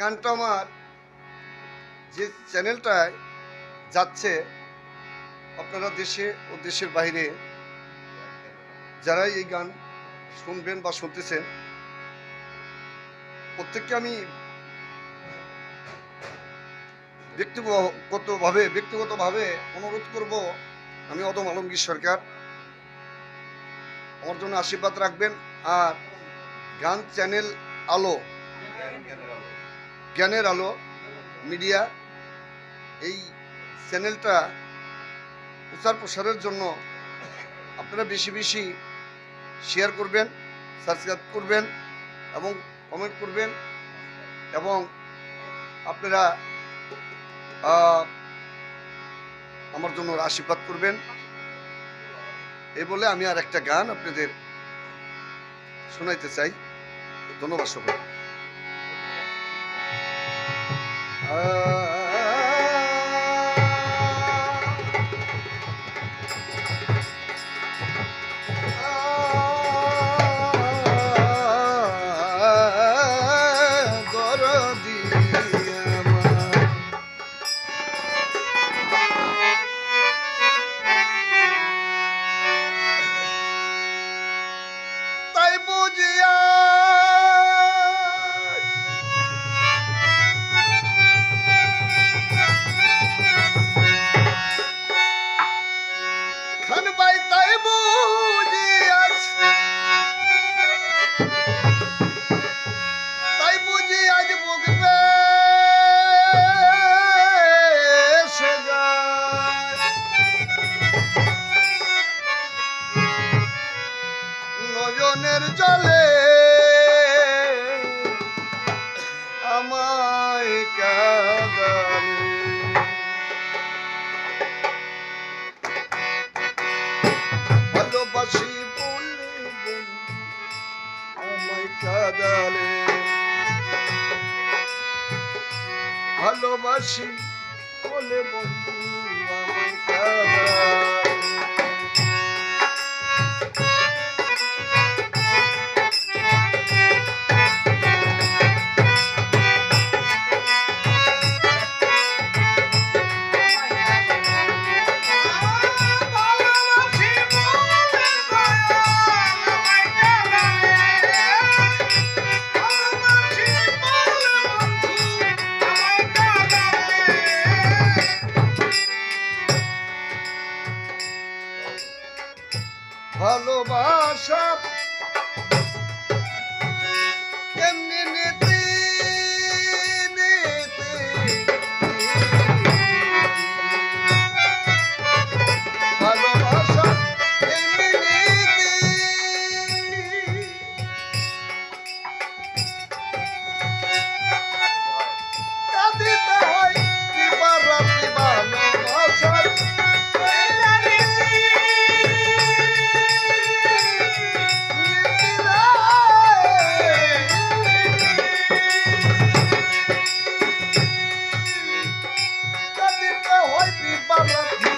গানটা আমার যে চ্যানেলটায় যাচ্ছে আপনারা দেশে ও দেশের বাইরে যারাই এই গান শুনবেন বা শুনতেছেন, প্রত্যেককে আমি ব্যক্তিগতভাবে ব্যক্তিগতভাবে অনুরোধ করব, আমি অদম আলমগীর সরকার। আমার জন্য আশীর্বাদ রাখবেন আর গান চ্যানেল আলো জ্ঞানের আলো, মিডিয়া, এই চ্যানেলটা প্রচার প্রসারের জন্য আপনারা বেশি বেশি শেয়ার করবেন সাবস্ক্রাইব করবেন এবং কমেন্ট করবেন এবং আপনারা আমার জন্য আশীর্বাদ করবেন। এই বলে আমি আর একটা গান আপনাদের শোনাইতে চাই। ধন্যবাদ সবাই Ah. নয়নের জলে আমায় কাদালে ভালোবাসি বলে আমায় কাদালে। ভালোবাসি বলে বন্ধু আমায় Bye.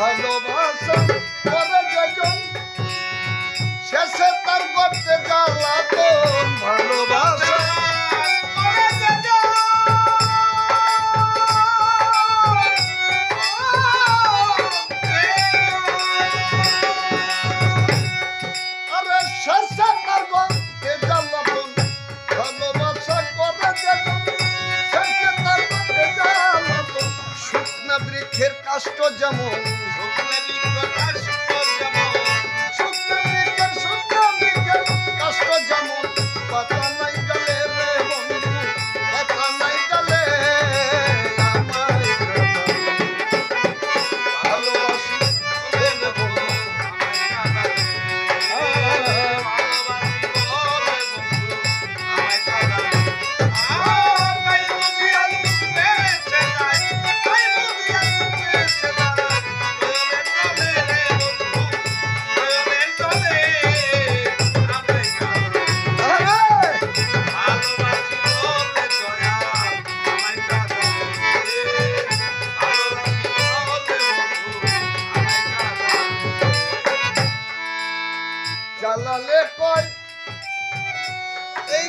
ভালোবাসা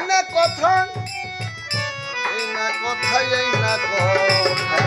না কথা এই না কথা এই না কথা।